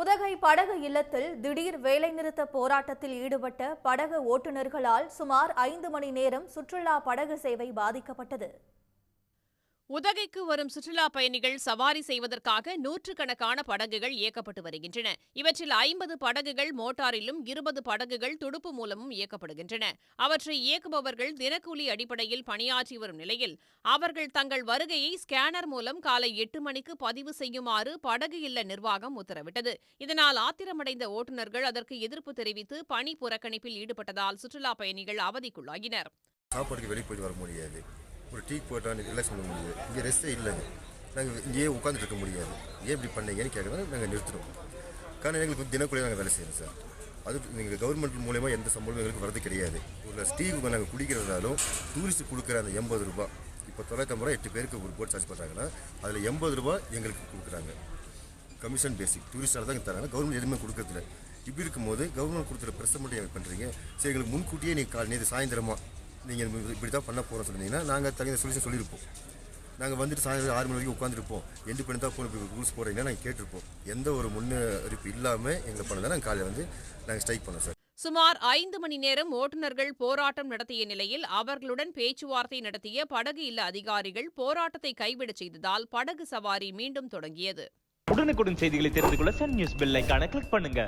உதகை படகு இல்லத்தில் திடீர் வேலைநிறுத்த போராட்டத்தில் ஈடுபட்ட படகு ஓட்டுநர்களால் சுமார் ஐந்து மணி நேரம் சுற்றுலா படகு சேவை பாதிக்கப்பட்டது. உதகைக்கு வரும் சுற்றுலா பயணிகள் சவாரி செய்வதற்காக நூற்றுக்கணக்கான படகுகள் இயக்கப்பட்டு வருகின்றன. இவற்றில் ஐம்பது படகுகள் மோட்டாரிலும் இருபது படகுகள் துடுப்பு மூலமும் இயக்கப்படுகின்றன. அவற்றை இயக்குபவர்கள் தினக்கூலி அடிப்படையில் பணியாற்றி வரும் நிலையில் அவர்கள் தங்கள் வருகையை ஸ்கேனர் மூலம் காலை எட்டு மணிக்கு பதிவு செய்யுமாறு படகு இல்ல நிர்வாகம் உத்தரவிட்டது. இதனால் ஆத்திரமடைந்த ஓட்டுநர்கள் அதற்கு எதிர்ப்பு தெரிவித்து பணி புறக்கணிப்பில் ஈடுபட்டதால் சுற்றுலா பயணிகள் அவதிக்குள்ளாகினர். சாப்பாட்டுக்கு வெளியே போயிட்டு வர முடியாது. ஒரு டீ போட்டால் ரிலாக்ஸ் பண்ண முடியாது. இங்கே ரெஸ்ட்டே இல்லைங்க. நாங்கள் இங்கேயே உட்காந்துட்டு இருக்க முடியாது. ஏன் இப்படி பண்ணீங்கன்னு கேட்குறதால நாங்கள் நிறுத்துறோம் காரணம் எங்களுக்கு தினக்குள்ளே தினக்கூலியே நாங்கள் வேலை செய்யணும் சார். அது நீங்கள் கவர்மெண்ட் மூலயமா எந்த சம்பளமும் எங்களுக்கு வரது கிடையாது. ஒரு டீக்கு நாங்கள் குடிக்கிறதாலும் டூரிஸ்ட் கொடுக்குற அந்த எண்பது ரூபாய் இப்போ தொள்ளாயிரத்தம்பது ரூபா எட்டு பேருக்கு ஒரு போட் சார்ஜ் பண்ணுறாங்கன்னா அதில் எண்பது ரூபாய் எங்களுக்கு கொடுக்குறாங்க. கமிஷன் பேசிக் டூரிஸ்டால் தான் தராங்க. கவர்மெண்ட் எதுவுமே கொடுக்கறதில்ல. இப்படி இருக்கும்போது கவர்மெண்ட் கொடுத்துற ப்ரெஸ் மட்டும் எங்களுக்கு பண்ணுறீங்க சரி எங்களுக்கு முன்கூட்டியே நீங்கள் கால் நேற்று சாயந்தரமாக நீங்கள் இப்படி தான் பண்ண போகிறோம் சொன்னீங்கன்னா நாங்கள் தகுந்த சொல்யூஷன் சொல்லியிருப்போம். நாங்கள் வந்துட்டு சாயந்தரம் ஆறு மணி வரைக்கும் உட்காந்துருப்போம் எண்டு பண்ணி தான் போகணும் ரூல்ஸ் போடுறீங்கன்னா நாங்கள் கேட்டிருப்போம். எந்த ஒரு முன்னறிப்பு இல்லாமல் எங்களை பண்ணதான் நாங்கள் காலையில் வந்து நாங்கள் ஸ்ட்ரைக் பண்ணோம் சார் சுமார் ஐந்து மணி நேரம் ஓட்டுநர்கள் போராட்டம் நடத்திய நிலையில் அவர்களுடன் பேச்சுவார்த்தை நடத்திய படகு இல்ல அதிகாரிகள் போராட்டத்தை கைவிடச் செய்ததால் படகு சவாரி மீண்டும் தொடங்கியது. உடனுக்குடன் செய்திகளை தெரிந்து கொள்ள சன் நியூஸ் பெல் ஐகானை கிளிக் பண்ணுங்க.